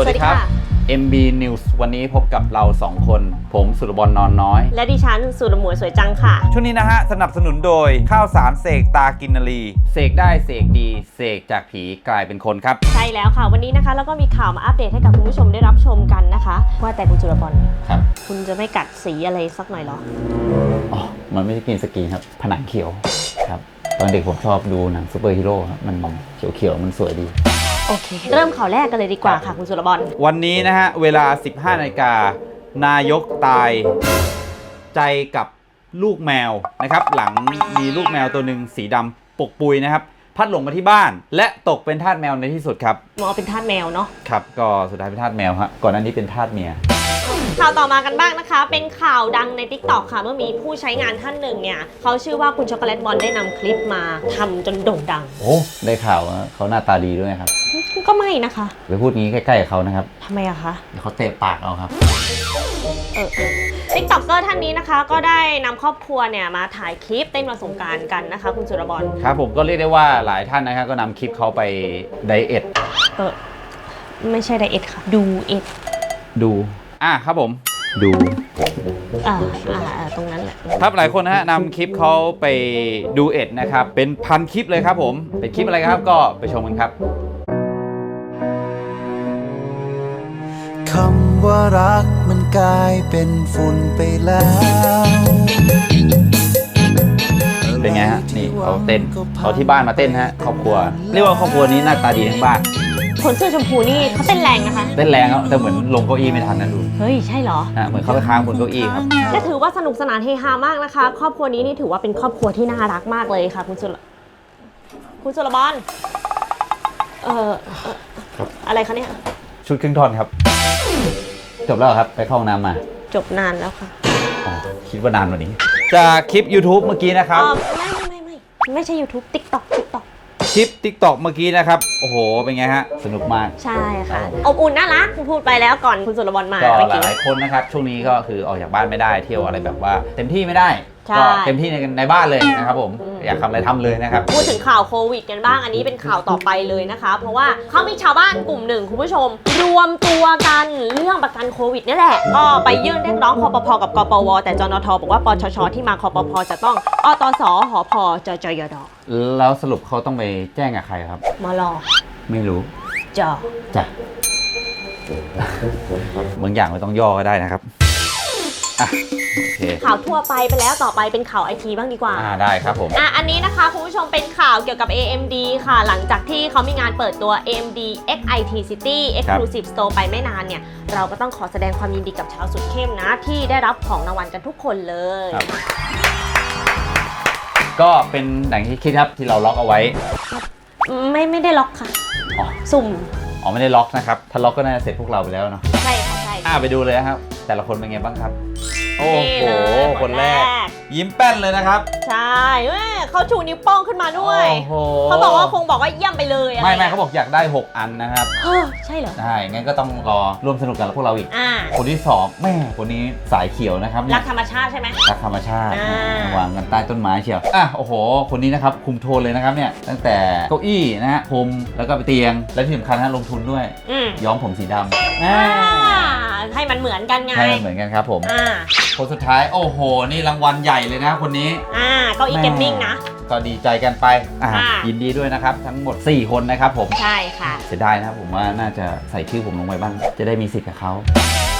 วัสดีครับสวัสดี MB News วันนี้พบกับเรา 2 คน ผมสุรบอลนอนน้อย และดิฉันสุรหมวยสวยจังค่ะ ช่วงนี้นะฮะ สนับสนุนโดยข้าวสารเสกตากินนารีเสกได้เสกดี เสกจากผีกลายเป็นคนครับ ใช่แล้วค่ะ วันนี้นะคะเราก็มีข่าวมาอัปเดตให้กับคุณผู้ชมได้รับชมกันนะคะ ว่าแต่คุณสุรบอลครับ คุณจะไม่กัดสีอะไรสักหน่อยเหรออ๋อมันไม่ได้กินสกรีนครับ ผนังเขียวครับ ตอนเด็กผมชอบดูหนังซูเปอร์ฮีโร่ครับมันเขียวๆมันสวยดี โอเค เริ่มข่าวแรกกันเลยดีกว่าค่ะคุณสุรบอลวันนี้นะฮะ เวลา 15นาฬิกานายกตายใจกับลูกแมวนะครับ หลังมีลูกแมวตัวหนึ่งสีดำปกปุยนะครับ พัดหลงมาที่บ้าน และตกเป็นทาสแมวในที่สุดครับมองเป็นทาสแมวเนาะครับ ก็สุดท้ายเป็นทาสแมวฮะก่อนหน้านี้เป็นทาสเมีย ข่าวต่อมากันบ้างนะคะ เป็นข่าวดังใน t ิ k t o k ค่ะ เมื่อมีผู้ใช้งานท่านหนึ่งเนี่ยเขาชื่อว่าคุณช็อกโกแลตบอลได้นำคลิปมาทำจนโด่งดัง โอ้ ได้ข่าวว่าเขาหน้าตาดีด้วยครับก็ไม่นะคะไปพูดงี้ใกล้ๆกับเขานะครับทำไมอะคะ เดี๋ยวเขาเตะปากเอาครับ เออติ๊กต็อกเกอร์ท่านนี้นะคะ ก็ได้นำครอบครัวเนี่ยมาถ่ายคลิปเต้นวันสงกรารกันนะคะ คุณสุรบอลครับผมก็เรียกได้ว่าหลายท่านนะครับก็นำคลิปเขาไปไดเอทเออไม่ใช่ไดเอทค่ะ ดูเอทดู อะครับผม ดูอ่าอ่าอ่าตรงนั้นแหละ ครับหลายคนนะฮะนำคลิปเขาไปดูเอ็ดนะครับ เป็นพันคลิปเลยครับผม เป็นคลิปอะไรครับก็ไปชมกันครับ คำว่ารักมันกลายเป็นฝุ่นไปแล้วเป็นไงฮะนี่เขาเต้นเขาที่บ้านมาเต้นฮะครอบครัว เรียกว่าครอบครัวนี้หน้าตาดีทั้งบ้าน คนเสื้อชมพูนี่เขาเต้นแรงนะคะ เต้นแรงครับแต่เหมือนลงเก้าอี้ไม่ทันนะดูเฮ้ย ใช่เหรอนะเหมือนเขาไปค้างบนเก้าอี้ครับและถือว่าสนุกสนานเฮฮามากนะคะ ครอบครัวนี้นี่ถือว่าเป็นครอบครัวที่น่ารักมากเลยค่ะคุณสุรคุณสุรบอลเอ่อเอ่อครับอะไรคะเนี่ย ชุดครึ่งท่อนครับ จบแล้วเหรอครับ ไปเข้าห้องน้ำมาจบนานแล้วค่ะอ๋อคิดว่านานกว่านี้ จากคลิป YouTube เมื่อกี้นะครับอ๋อไม่ไม่ไม่ไม่ไม่ใช่ YouTube TikTok TikTok คลิป TikTok เมื่อกี้นะครับ โอ้โห เป็นไงฮะ สนุกมาก ใช่ค่ะ อบอุ่นน่ารักคุณพูดไปแล้วก่อนคุณสุรบอลมาก็เมื่อหกี้ ลายๆคนนะครับ ช่วงนี้ก็คือออกจากบ้านไม่ได้เที่ยวอะไรแบบว่า เต็มที่ไม่ได้ใช่ ก็เต็มที่ในในบ้านเลยนะครับผมอืมอยากทำอะไรทำเลยนะครับ พูดถึงข่าวโควิดกันบ้าง อันนี้เป็นข่าวต่อไปเลยนะคะ เพราะว่าเขามีชาวบ้านกลุ่มหนึ่งคุณผู้ชม รวมตัวกันเรื่องประกันโควิดนี่แหละ ก็ไปยื่นเรียกร้องคอปพกับกปว แต่จนทบอกว่าปชชที่มาคอปพจะต้องอตสหพจจยดแล้วสรุปเขาต้องไปแจ้งกับใครครับมลไม่รู้จจ้ะบางอย่างไม่ต้องย่อก็ได้นะครับ อะโอเคข่าวทั่วไปไปแล้วต่อไปเป็นข่าวไอทีบ้างดีกว่า อ่าได้ครับผม อะอันนี้นะคะคุณผู้ชมเป็นข่าวเกี่ยวกับ AMD ค่ะ หลังจากที่เขามีงานเปิดตัว AMD XIT City Exclusive Store ไปไม่นานเนี่ย เราก็ต้องขอแสดงความยินดีกับชาวสุดเข้มนะ ที่ได้รับของรางวัลกันทุกคนเลย ครับ ก็เป็นอย่างที่คิดครับที่เราล็อกเอาไว้ ไม่ไม่ได้ล็อกค่ะ อ๋อ สุ่ม อ๋อไม่ได้ล็อกนะครับ ถ้าล็อกก็น่าจะเสร็จพวกเราไปแล้วเนาะใช่ค่ะใช่ อ่าไปดูเลยนะครับ แต่ละคนเป็นไงบ้างครับโอ้นี่โหเลย คนแรก ยิ้มแป้นเลยนะครับ ใช่เว้ยเขาชูนิ้วโป้งขึ้นมาด้วยโอ้โหเขาบอกว่าคงบอกว่าเยี่ยมไปเลยอะรไม่ไม่เขาบอกอยากได้ 6 อันนะครับเฮ้อใช่เหรอ ใช่งั้นก็ต้องรอร่วมสนุกกันกับพวกเราอีก อ่า คนที่สองแม่คนนี้สายเขียวนะครับรักธรรมชาติใช่ไหม รักธรรมชาติอ่า วางกันใต้ต้นไม้เชียวอะโอ้โห คนนี้นะครับคุมโทนเลยนะครับเนี่ยตั้งแต่เก้าอี้นะฮะพรมแล้วก็ไปเตียงและที่สำคัญนะลงทุนด้วย อืมย้อมผมสีดำอ่า อ่า ให้มันเหมือนกันไงใช่เหมือนกันครับผม อ่าคนสุดท้ายโอ้โห นี่รางวัลใหญ่เลยนะคนนี้อ่าเก้าอี้เกมมิ่งนะ ก็ดีใจกันไปอะค่ะ ยินดีด้วยนะครับ ทั้งหมด 4 คนนะครับผม ใช่ค่ะ เสียดายนะครับผมว่าน่าจะใส่ชื่อผมลงไปบ้าง จะได้มีสิทธิ์กับเขาส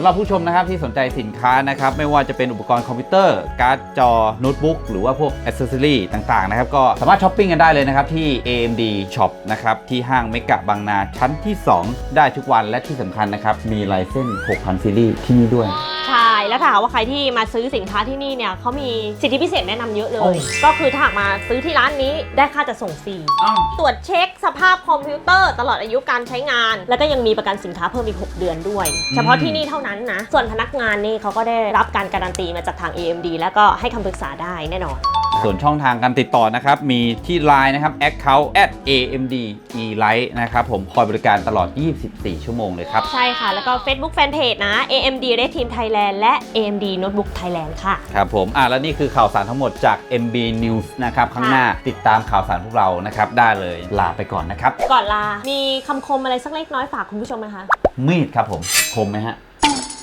ำหรับผู้ชมนะครับที่สนใจสินค้านะครับไม่ว่าจะเป็นอุปกรณ์คอมพิวเตอร์ การ์ดจอโน้ตบุ๊กหรือว่าพวกอ c เซสซอรี่ต่างๆนะครับก็สามารถช้อปปิ้งกันได้เลยนะครับที่ AMD Shop นะครับที่ห้างเมกะบางนาชั้นที่ 2 ได้ทุกวันและที่สำคัญนะครับมีลายเส้น 6,000 ซีรีส์ที่นี่ด้วย ใช่ แล้วถ้าหากว่าใครที่มาซื้อสินค้าที่นี่เนี่ยเขามีสิทธิพิเศษแนะนำเยอะเลโอ้ ย ก็คือถ้าหากมาซื้อที่ร้านนี้ได้ค่าจะส่งฟรี อ้าว ตรวจเช็คสภาพคอมพิวเตอร์ตลอดอายุการใช้งาน แล้วก็ยังมีประกันสินค้าเพิ่มอีก 6 เดือนด้วย เฉพาะที่นี่เท่านั้นนะ ส่วนพนักงานนี่เขาก็ได้รับการการันตีมาจากทาง AMD แล้วก็ให้คำปรึกษาได้แน่นอน ส่วนช่องทางการติดต่อนะครับ มีที่ Line นะครับ account at amd e light นะครับ ผมคอยบริการตลอด 24 ชั่วโมงเลยครับ ใช่ค่ะ แล้วก็ Facebook Fanpage นะ AMD Red Team Thailand และ AMD Notebook Thailand ค่ะ ครับผม อะ แล้วนี่คือข่าวสารทั้งหมดจาก MB News นะครับ ข้างหน้าติดตามข่าวสารพวกเรานะครับ ได้เลยลาไปก่อนนะครับ ก่อนลา มีคำคมอะไรสักเล็กน้อยฝากคุณผู้ชมไหมคะ มีดครับผม คมไหมฮะ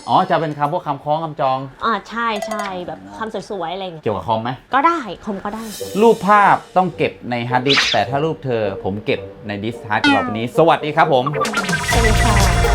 อ๋อจะเป็นคำพวกคำคล้องคำจอง อ่าใช่ใช่แบบคำสวยๆอะไรอย่างเงี้ยเกี่ยวกับคอมไหมก็ได้คมก็ได้ รูปภาพต้องเก็บในฮาร์ดดิสก์แต่ถ้ารูปเธอผมเก็บในดิสก์ฮาร์ดฉบับนี้ สวัสดีครับผม สวัสดีค่ะ